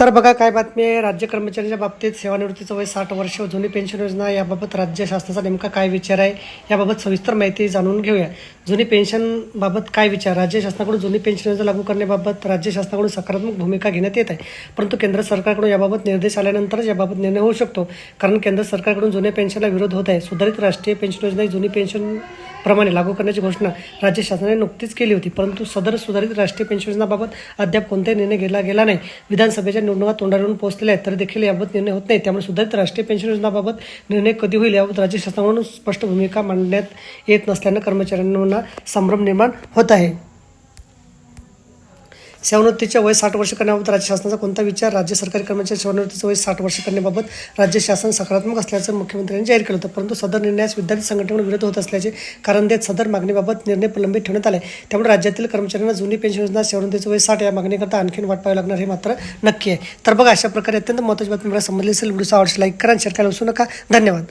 तर बघा काय बातमी आहे? राज्य कर्मचाऱ्यांच्या बाबतीत सेवानिवृत्तीचं वय साठ वर्ष जुनी पेन्शन योजना याबाबत राज्य शासनाचा नेमका काय विचार आहे? याबाबत सविस्तर माहिती जाणून घेऊया. जुनी पेन्शनबाबत काय विचार? राज्य शासनाकडून जुनी पेन्शन योजना लागू करण्याबाबत राज्य शासनाकडून सकारात्मक भूमिका घेण्यात येत आहे. परंतु केंद्र सरकारकडून याबाबत निर्देश आल्यानंतरच याबाबत निर्णय होऊ शकतो. कारण केंद्र सरकारकडून जुन्या पेन्शनला विरोध होत आहे. सुधारित राष्ट्रीय पेन्शन योजना ही जुनी पेन्शन प्रमाणे लागू करण्याची घोषणा राज्य शासनाने नुकतीच केली होती. परंतु सदर सुधारित राष्ट्रीय पेन्शन योजनाबाबत अद्याप कोणताही निर्णय घेतला गेला नाही. विधानसभेच्या निवडणुका तोंडावरून पोहोचलेल्या आहेत तरी देखील याबाबत निर्णय होत नाही. त्यामुळे सुधारित राष्ट्रीय पेन्शन योजनाबाबत निर्णय कधी होईल याबाबत राज्य शासनाकडून स्पष्ट भूमिका मांडण्यात येत नसल्यानं कर्मचाऱ्यांना संभ्रम निर्माण होत आहे. सेवानिवृत्तीचे वय साठ वर्ष करण्याबाबत राज्य शासनाचा कोणता विचार? राज्य सरकारी कर्मचारी सेवानिवृत्तीचं वय साठ वर्ष करण्याबाबत राज्य शासन सकारात्मक असल्याचं मुख्यमंत्र्यांनी जाहीर केलं होतं. परंतु सदर निर्णयास विद्यार्थी संघटनेकडून विरोध होत असल्याचे कारण देत सदर मागणीबाबत निर्णय प्रलंबित ठेवण्यात आले. त्यामुळे राज्यातील कर्मचाऱ्यांना जुनी पेन्शन योजना सेवानिवृत्तीचं वय साठ या मागणीकरता आणखीन वाट पाहावी लागणार हे मात्र नक्की आहे. तर बघा अशा प्रकारे अत्यंत महत्त्वाची बातमी मला समजली असेल व्हिडिओ आवडशी लाईक करा शेअर करायला विसरू नका. धन्यवाद.